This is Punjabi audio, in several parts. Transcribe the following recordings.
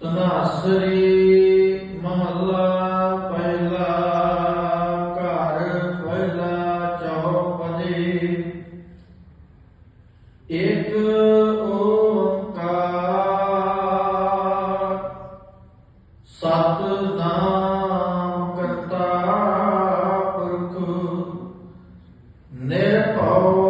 ਤਨਾਸਰੀ ਮਹੱਲਾ ਪਹਿਲਾ ਘਰ ਪਹਿਲਾ ਚੌਪਦੀ। ਇੱਕ ਓੰਕਾਰ ਸਤਨਾਮ ਕਰਤਾ ਪੁਰਖ ਨਿਰਭਉ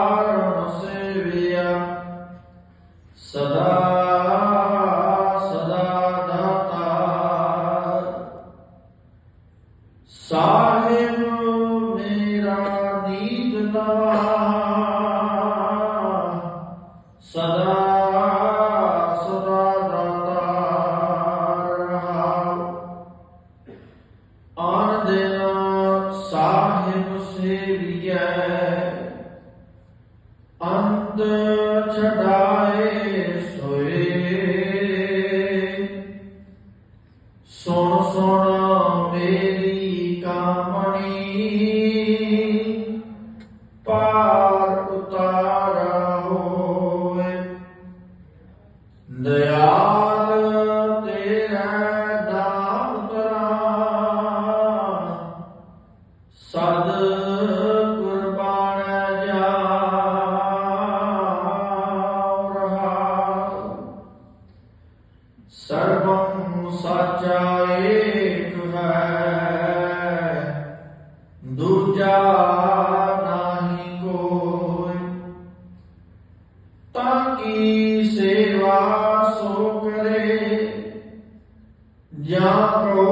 ਛਡਾਏ ਸੋਏ। ਸੁਣ ਸੁਣ ਮੇਰੀ ਕਾਮਣੀ। ਪਾਰ ਉਤਾਰਾ ਹੋਏ ਦਇਆਲ ਤੇਰਾ ਨਾਮ ਤਰਾ ਸਦ ਸਰਬੰ ਸਾਚਾ ਏਕ ਹੈ। ਦੂਜਾ ਨਾਹੀ ਕੋਈ। ਤਾਂ ਕੀ ਸੇਵਾ ਸੋ ਕਰੇ? ਜਾਂ ਕੋ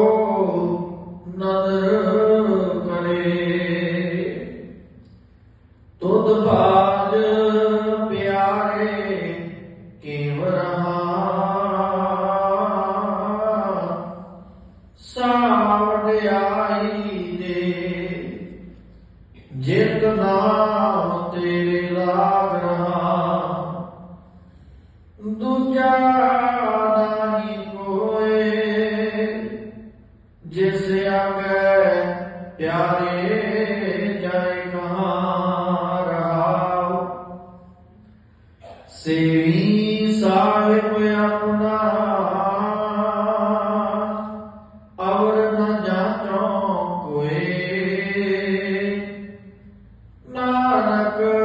ਨਦਰ ਕਰੇ? ਤੁਧ ਬਾਜ ਜਿਤ ਨਾਮ ਤੇਰੇ ਲਾਗ ਰਹਾ। ਦੂਜਾ ਨਾਹੀ ਕੋਏ, ਜਿਸ ਆਗੇ ਪਿਆਰੇ ਜਾਏ ਕਹਾ ਰਹਾਉ। ਸੇਵੀ Naraka.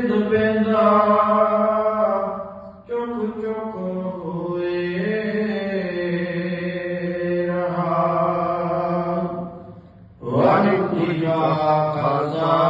ਬਿੰਦ ਬਿੰਦਾ ਚੁੱਕ ਚੁਕ ਹੋਏ ਰਹਾ। ਵਾਹਿਗੁਰੂ ਜੀ ਕਾ ਖਾਲਸਾ।